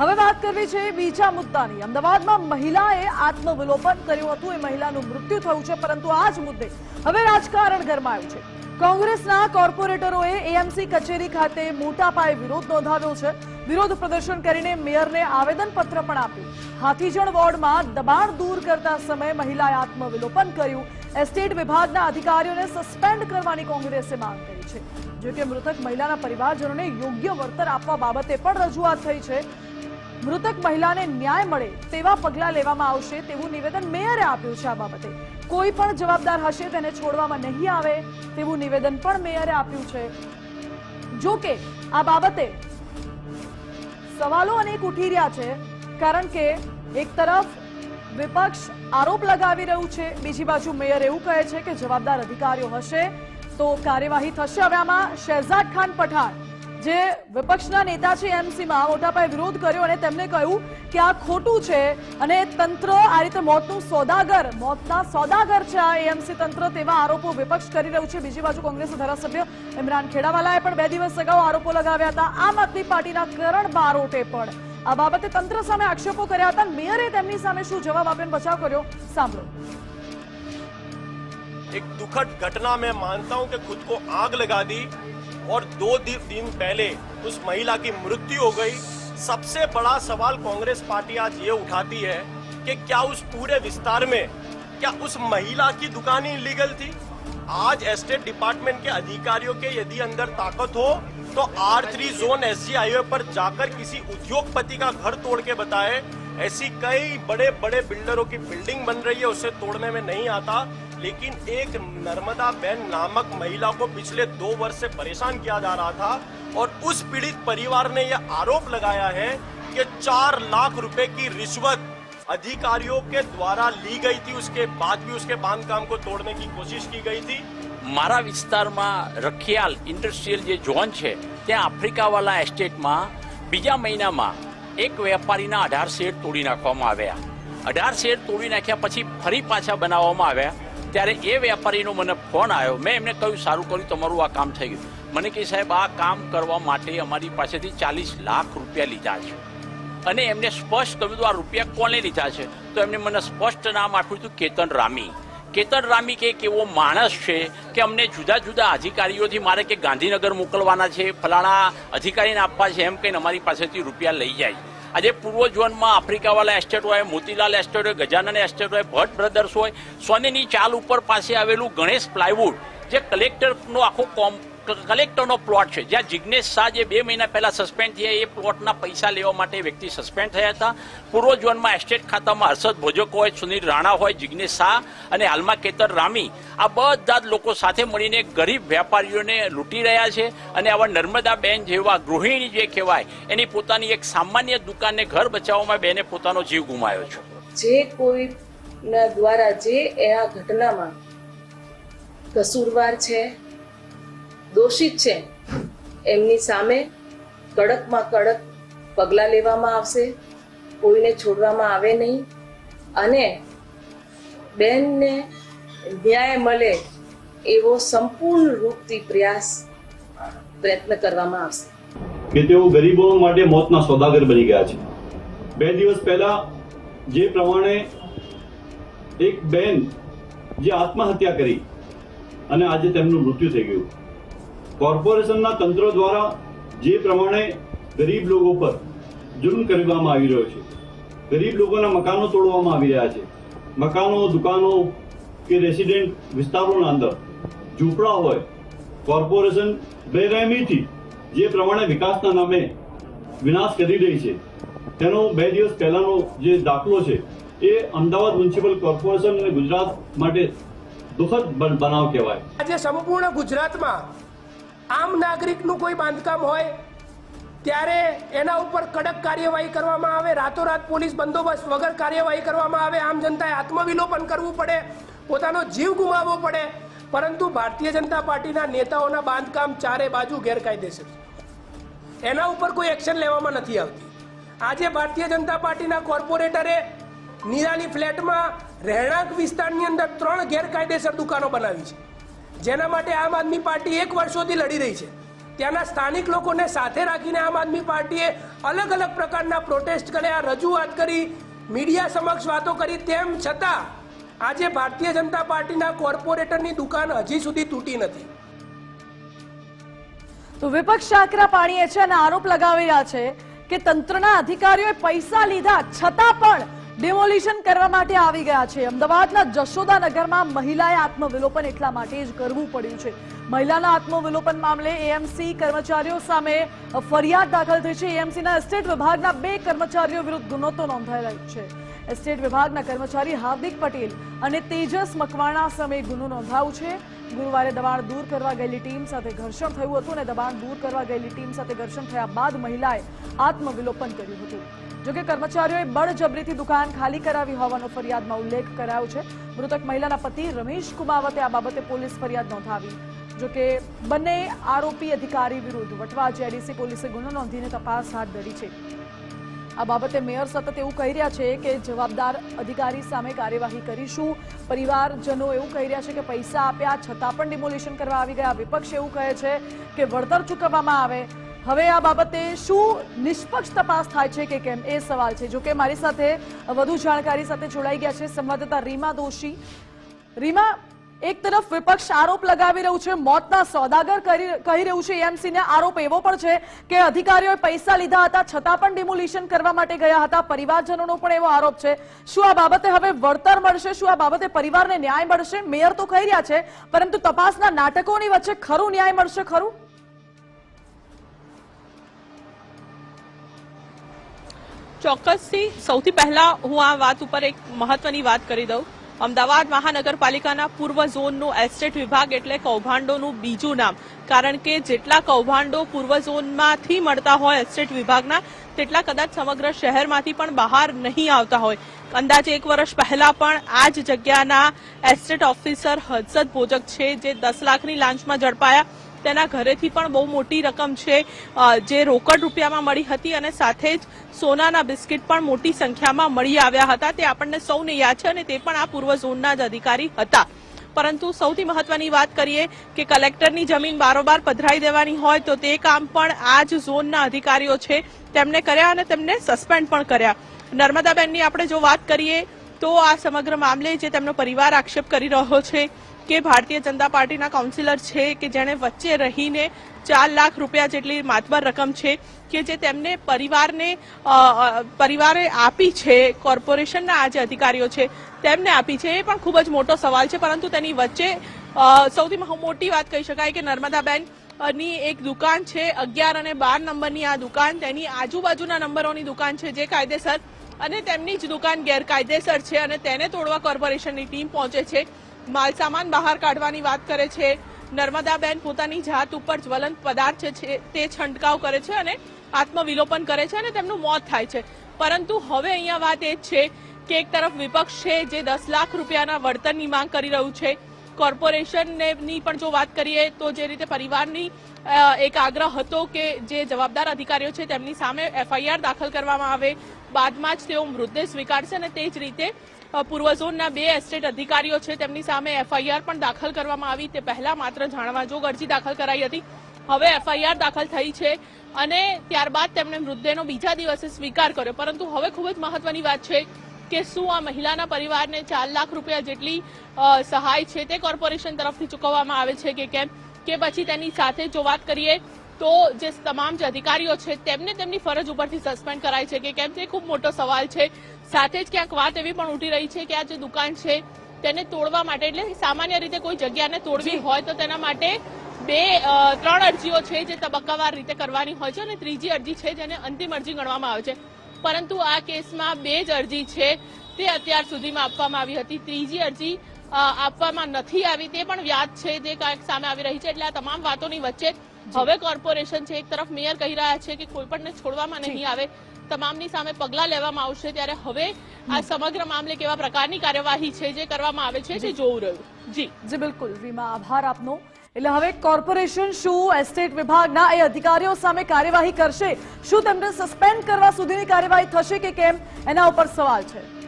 હવે વાત કરવી છે બીજા મુદ્દાની. અમદાવાદમાં મહિલાએ આત્મવિલોપન કર્યું હતું. એ મહિલાનું મૃત્યુ થયું છે, પરંતુ આ જ મુદ્દે હવે રાજકારણ ગરમાયું છે. કોંગ્રેસના કોર્પોરેટરોએ એએમસી કચેરી ખાતે મોટા પાયે વિરોધ નોંધાવ્યો છે. વિરોધ પ્રદર્શન કરીને મેયરને આવેદનપત્ર પણ આપ્યું. હાથીજણ વોર્ડમાં દબાણ દૂર કરતા સમયે મહિલાએ આત્મવિલોપન કર્યું. એસ્ટેટ વિભાગના અધિકારીઓને સસ્પેન્ડ કરવાની કોંગ્રેસે માંગ કરી છે. જો કે મૃતક મહિલાના પરિવારજનોને યોગ્ય વળતર આપવા બાબતે પણ રજૂઆત થઈ છે. મૃતક મહિલાને ન્યાય મળે તેવા પગલાં લેવામાં આવશે તેવું નિવેદન મેયરે આપ્યું છે આ બાબતે. કોઈ પણ જવાબદાર હશે તેને છોડવામાં નહીં આવે તેવું નિવેદન પણ મેયરે આપ્યું છે. જો કે આ બાબતે સવાલો અનેક ઉઠી રહ્યા છે, કારણ કે એક તરફ વિપક્ષ આરોપ લગાવી રહ્યું છે, બીજી બાજુ મેયર એવું કહે છે કે જવાબદાર અધિકારીઓ હશે તો કાર્યવાહી થશે. હવે આમાં શહેજાદ ખાન પઠાણ જે વિપક્ષના નેતા છે એમસીમાં મોટાપાયે વિરોધ કર્યો અને તેમણે કહ્યું કે આ ખોટું છે અને તંત્ર આ રીતે મોતનું સોદાગર, મોતના સોદાગર છે આ એમસી તંત્ર તેવા આરોપો વિપક્ષ કરી રહ્યું છે. બીજી બાજુ કોંગ્રેસના ધારાસભ્ય ઇમરાન ખેડાવાલાએ પણ બે દિવસ અગાઉ આરોપો લગાવ્યા હતા. આમ આદમી પાર્ટીના કરણ બારોટે પણ આ બાબતે તંત્ર સામે આક્ષેપો કર્યા હતા. મેયરે તેમની સામે શું જવાબ આપ્યો બચાવ કર્યો? સાંભળો. એક દુખદ ઘટના મેં માનતા હું કે ખુદ કો આગ લગા દી. और दो दिन पहले उस महिला की मृत्यु हो गई। सबसे बड़ा सवाल कांग्रेस पार्टी आज ये उठाती है कि क्या उस पूरे विस्तार में क्या उस महिला की दुकान ही इलीगल थी? आज एस्टेट डिपार्टमेंट के अधिकारियों के यदि अंदर ताकत हो तो R three zone S G highway पर जाकर किसी उद्योगपति का घर तोड़ के बताए। ऐसी कई बड़े बड़े बिल्डरों की बिल्डिंग बन रही है उसे तोड़ने में नहीं आता। लेकिन एक नर्मदा बहन नामक महिला को पिछले दो वर्ष से परेशान किया जा रहा था और उस पीड़ित परिवार ने यह आरोप लगाया है कि चार लाख रुपए की रिश्वत अधिकारियों के द्वारा ली गई थी उसके बाद भी उसके बांधकाम को तोड़ने की कोशिश की गई थी મારા વિસ્તારમાં રખિયાલ ઇન્ડસ્ટ્રીયલ જે ઝોન છે ત્યાં આફ્રિકાવાલા એસ્ટેટમાં બીજા મહિનામાં એક વેપારીના અઢાર શેર તોડી નાખવામાં આવ્યા અઢાર શેર તોડી નાખ્યા પછી ફરી પાછા બનાવવામાં આવ્યા ત્યારે એ વેપારીનો મને ફોન આવ્યો. મેં એમને કહ્યું, સારું કર્યું, તમારું આ કામ થઈ ગયું. મને કહે, સાહેબ, આ કામ કરવા માટે અમારી પાસેથી ચાલીસ લાખ રૂપિયા લીધા છે. અને એમને સ્પષ્ટ કહ્યું આ રૂપિયા કોને લીધા છે? તો એમને મને સ્પષ્ટ નામ આપ્યું હતું, કેતન રામી. કેતન રામી કે એક એવો માણસ છે કે અમને જુદા જુદા અધિકારીઓથી મારે કે ગાંધીનગર મોકલવાના છે, ફલાણા અધિકારીને આપવા છે, એમ કહીને અમારી પાસેથી રૂપિયા લઈ જાય. આજે પૂર્વ ઝોનમાં આફ્રિકાવાલા એસ્ટેટ હોય મોતીલાલ એસ્ટેટ હોય ગજાનન એસ્ટેટ હોય ભટ્ટ બ્રધર્સ હોય સોનીની ચાલ ઉપર પાસે આવેલું ગણેશ પ્લાયવુડ, જે કલેક્ટરનો આખો કોમ કલેક્ટરનો પ્લોટ છે. જ્યાં જિજ્ઞેશ શાહ જે બે મહિના પહેલા સસ્પેન્ડ થયા, એ પ્લોટના પૈસા લેવા માટે વ્યક્તિ સસ્પેન્ડ થયા હતા. પૂર્વ ઝોનમાં એસ્ટેટ ખાતામાં હર્ષદ ભોજક હોય, સુનિલ રાણા હોય જિજ્ઞેશ શાહ અને હાલમાં કેતર રામી. આ બધા જ લોકો સાથે મળીને ગરીબ વેપારીઓને લૂંટી રહ્યા છે અને આવા નર્મદા બેન જેવા ગૃહિણી જે કહેવાય, એની પોતાની એક સામાન્ય દુકાનને ઘર બચાવવામાં બેને પોતાનો જીવ ગુમાવ્યો છે. જે કોઈના દ્વારા જે આ ઘટનામાં કસૂરવાર છે દોષિત છે. એમની સામે કડકમાં કડક પગલાં લેવામાં આવશે. કોઈને છોડવામાં આવે નહીં. અને બેનને ન્યાય મળે એવો સંપૂર્ણ રૂપથી પ્રયાસ પ્રયત્ન કરવામાં આવશે. કે તેઓ ગરીબો માટે મોતના સોદાગર બની ગયા છે. બે દિવસ પહેલા જે પ્રમાણે એક બેન જે આત્મહત્યા કરી અને આજે તેમનું મૃત્યુ થઈ ગયું. કોર્પોરેશનના તંત્ર દ્વારા જે પ્રમાણે ગરીબ લોકો પર જુલ્મ કરવામાં આવી રહ્યો છે. ગરીબ લોકોના મકાનો તોડવામાં આવી રહ્યા છે. મકાનો, દુકાનો કે રેસિડેન્ટ વિસ્તારોના અંદર ઝૂંપડા હોય, કોર્પોરેશન બેરહેમીથી જે પ્રમાણે વિકાસના નામે વિનાશ કરી રહી છે, તેનો બે દિવસ પહેલાનો જે દાખલો છે, એ અમદાવાદ મ્યુનિસિપલ કોર્પોરેશન અને ગુજરાત માટે દુઃખદ બનાવ કહેવાય. આજે સંપૂર્ણ ગુજરાતમાં આમ નાગરિકનું કોઈ બાંધકામ હોય, ત્યારે એના ઉપર કડક કાર્યવાહી કરવામાં આવે, રાતોરાત પોલીસ બંદોબસ્ત વગર કાર્યવાહી કરવામાં આવે, આમ જનતાએ આત્મવિલોપન કરવું પડે, પોતાનો જીવ ગુમાવવો પડે. પરંતુ ભારતીય જનતા પાર્ટીના નેતાઓના બાંધકામ ચારે બાજુ ગેરકાયદેસર. એના ઉપર કોઈ એક્શન લેવામાં નથી આવતી. આજે ભારતીય જનતા પાર્ટીના કોર્પોરેટરે નિરાલી ફ્લેટમાં રહેણાંક વિસ્તારની અંદર ત્રણ ગેરકાયદેસર દુકાનો બનાવી છે. જેના માટે આમ આદમી પાર્ટી એક વર્ષોથી લડી રહી છે. ત્યાંના સ્થાનિક લોકોને સાથે રાખીને આમ આદમી પાર્ટીએ અલગ અલગ પ્રકારના પ્રોટેસ્ટ કર્યા, રજૂઆત કરી, મીડિયા સમક્ષ વાતો કરી. તેમ છતાં, આજે ભારતીય જનતા પાર્ટીના કોર્પોરેટરની દુકાન હજી સુધી તૂટી નથી. તો વિપક્ષ આકરા પાણીએ છે અને આરોપ લગાવી રહ્યા છે કે તંત્રના અધિકારીઓએ પૈસા લીધા છતાં પણ ડિમોલિશન કરવા માટે આવી ગયા છે. અમદાવાદના જશોદાનગરમાં મહિલાએ આત્મવિલોપન એટલા માટે જ કરવું પડ્યું છે. મહિલાના આત્મવિલોપન મામલે એએમસી કર્મચારીઓ સામે ફરિયાદ દાખલ થઈ છે. એએમસીના એસ્ટેટ વિભાગના બે કર્મચારીઓ વિરુદ્ધ ગુનો તો નોંધાયેલો છે. એસ્ટેટ વિભાગના કર્મચારી હાર્દિક પટેલ અને તેજસ મકવાણા સામે ગુનો નોંધાયો છે. ગુરુવારે દબાણ દૂર કરવા ગયેલી ટીમ સાથે ઘર્ષણ થયું હતું અને દબાણ દૂર કરવા ગયેલી ટીમ સાથે ઘર્ષણ થયા બાદ મહિલાએ આત્મવિલોપન કર્યું હતું. જોકે કર્મચારીઓએ બળજબરીથી દુકાન ખાલી કરાવી હોવાનો ફરિયાદમાં ઉલ્લેખ કરાયો છે. મૃતક મહિલાના પતિ રમેશ કુમાવતે આ બાબતે પોલીસ ફરિયાદ નોંધાવી. જોકે બંને આરોપી અધિકારી વિરુદ્ધ વટવા જેડીસી પોલીસે ગુનો નોંધીને તપાસ હાથ ધરી છે. આ બાબતે મેયર સતત એવું કહી રહ્યા છે કે જવાબદાર અધિકારી સામે કાર્યવાહી કરીશું. પરિવારજનો એવું કહી રહ્યા છે કે પૈસા આપ્યા, છતાં પણ ડિમોલિશન કરવા આવી ગયા. વિપક્ષ એવું કહે છે કે વળતર ચૂકવવામાં આવે. હવે આ બાબતે શું નિષ્પક્ષ તપાસ થાય છે કે કેમ? એ સવાલ છે. જોકે મારી સાથે વધુ જાણકારી સાથે જોડાઈ ગયા છે સંવાદદાતા રીમા દોશી. રીમા, એક તરફ વિપક્ષ આરોપ લગાવી રહ્યું છે, મોતના સોદાગર કહી રહ્યું છે એએમસી ને આરોપ એવો પણ છે કે અધિકારીઓએ પૈસા લીધા હતા, છતાં પણ ડિમોલિશન કરવા માટે ગયા હતા. પરિવારજનોનો પણ એવો આરોપ છે. શું આ બાબતે હવે વળતર મળશે? શું આ બાબતે પરિવારને ન્યાય મળશે? મેયર તો કહી રહ્યા છે, પરંતુ તપાસના નાટકોની વચ્ચે ખરું ન્યાય મળશે ખરું? ચોક્કસથી સૌથી પહેલા હું આ વાત ઉપર એક મહત્વની વાત કરી દઉં. અમદાવાદ મહાનગરપાલિકાના પૂર્વ ઝોનનું એસ્ટેટ વિભાગ એટલે કૌભાંડોનું બીજું નામ. કારણ કે જેટલા કૌભાંડો પૂર્વ ઝોનમાંથી મળતા હોય, એસ્ટેટ વિભાગના, તેટલા કદાચ સમગ્ર શહેરમાંથી પણ બહાર નહીં આવતા હોય. અંદાજે એક વર્ષ પહેલા પણ આ જ જગ્યાના એસ્ટેટ ઓફિસર હર્ષદ ભોજક છે, જે દસ લાખની લાંચમાં ઝડપાયા. તેના ઘરેથી પણ બહુ મોટી રકમ છે જે રોકડ રૂપિયામાં મળી હતી અને સાથે જ સોનાના બિસ્કિટ પણ મોટી સંખ્યામાં મળી આવ્યા હતા. તે આપણને સૌને યાદ છે અને તે પણ આ પૂર્વ ઝોનના જ અધિકારી હતા. પરંતુ સૌથી મહત્વની વાત કરીએ કે કલેક્ટરની જમીન બારોબાર પધરાઈ દેવાની હોય તો તે કામ પણ આ જ ઝોનના અધિકારીઓ છે. તેમણે કર્યા અને તેમને સસ્પેન્ડ પણ કર્યા. નર્મદાબેનની આપણે જો વાત કરીએ તો આ સમગ્ર મામલે જે તેમનો પરિવાર આક્ષેપ કરી રહ્યો છે કે ભારતીય જનતા પાર્ટીના કાઉન્સિલર છે કે જેણે વચ્ચે રહીને ચાર લાખ રૂપિયા જેટલી માતબર રકમ છે કે જે તેમને પરિવારને પરિવારે આપી છે, કોર્પોરેશનના આ જે અધિકારીઓ છે, તેમને આપી છે. એ પણ ખૂબ જ મોટો સવાલ છે, પરંતુ તેની વચ્ચે સૌથી મોટી વાત કહી શકાય કે નર્મદાબેનની એક દુકાન છે, અગિયાર અને બાર નંબરની આ દુકાન, તેની આજુબાજુના નંબરોની દુકાન છે જે કાયદેસર અને તેમની જ દુકાન ગેરકાયદેસર છે અને તેને તોડવા કોર્પોરેશનની ટીમ પહોંચે છે. માલસામાન બહાર કાઢવાની વાત કરે છે. નર્મદાબેન પોતાની જાત ઉપર જ્વલંત પદાર્થ છે- તે છંટકાવ કરે છે અને આત્મવિલોપન કરે છે અને તેમનું મોત થાય છે. પરંતુ હવે અહીંયા વાત એ જ છે કે એક તરફ વિપક્ષ છે જે દસ લાખ રૂપિયાના વળતરની માંગ કરી રહ્યું છે. કોર્પોરેશનની પણ જો વાત કરીએ તો જે રીતે પરિવારની એક આગ્રહ હતો કે જે જવાબદાર અધિકારીઓ છે તેમની સામે એફઆઈઆર દાખલ કરવામાં આવે. બાદમાં જ તેઓ મૃતદેહ સ્વીકારશે અને તે જ રીતે પૂર્વ ઝોનના બે એસ્ટેટ અધિકારીઓ છે, તેમની સામે એફઆઈઆર પણ દાખલ કરવામાં આવી. તે પહેલા માત્ર જાણવા જોગ અરજી દાખલ કરાઈ હતી. હવે એફઆઈઆર દાખલ થઈ છે અને ત્યારબાદ તેમણે મૃતદેહનો બીજા દિવસે સ્વીકાર કર્યો. પરંતુ હવે ખૂબ જ મહત્વની વાત છે કે શું આ મહિલાના પરિવારને ચાર લાખ રૂપિયા જેટલી સહાય છે તે કોર્પોરેશન તરફથી ચૂકવવામાં આવે છે કે કેમ? કે પછી તેની સાથે જો વાત કરીએ તો જે તમામ જે અધિકારીઓ છે તેમને તેમની ફરજ ઉપરથી સસ્પેન્ડ કરાય છે કે કેમ તે ખૂબ મોટો સવાલ છે. સાથે જ ક્યાંક વાત એવી પણ ઉઠી રહી છે કે આ જે દુકાન છે તેને તોડવા માટે એટલે સામાન્ય રીતે કોઈ જગ્યાને તોડવી હોય તો તેના માટે બે ત્રણ અરજીઓ છે જે તબક્કાવાર રીતે કરવાની હોય છે અને ત્રીજી અરજી છે જેને અંતિમ અરજી ગણવામાં આવે છે. પરંતુ આ કેસમાં બે જ અરજી છે તે અત્યાર સુધીમાં આપવામાં આવી હતી. ત્રીજી અરજી આપવામાં નથી આવી તે પણ વ્યાજ છે જે કાંઈક સામે આવી રહી છે એટલે આ તમામ વાતોની વચ્ચે હવે કોર્પોરેશન છે એક તરફ મેયર કહી રહ્યા છે કે કોઈ પણને છોડવામાં નહીં આવે તમામની સામે પગલા લેવામાં આવશે ત્યારે હવે આ સમગ્ર મામલે કેવા પ્રકારની કાર્યવાહી છે જે કરવામાં આવે છે તે જોવું રહ્યું. જી. જી બિલકુલ. રીમા આભાર આપનો. એટલે હવે કોર્પોરેશન શું એસ્ટેટ વિભાગના એ અધિકારીઓ સામે કાર્યવાહી કરશે? શું તેમને સસ્પેન્ડ કરવા સુધીની કાર્યવાહી થશે કે કેમ? એના ઉપર સવાલ છે.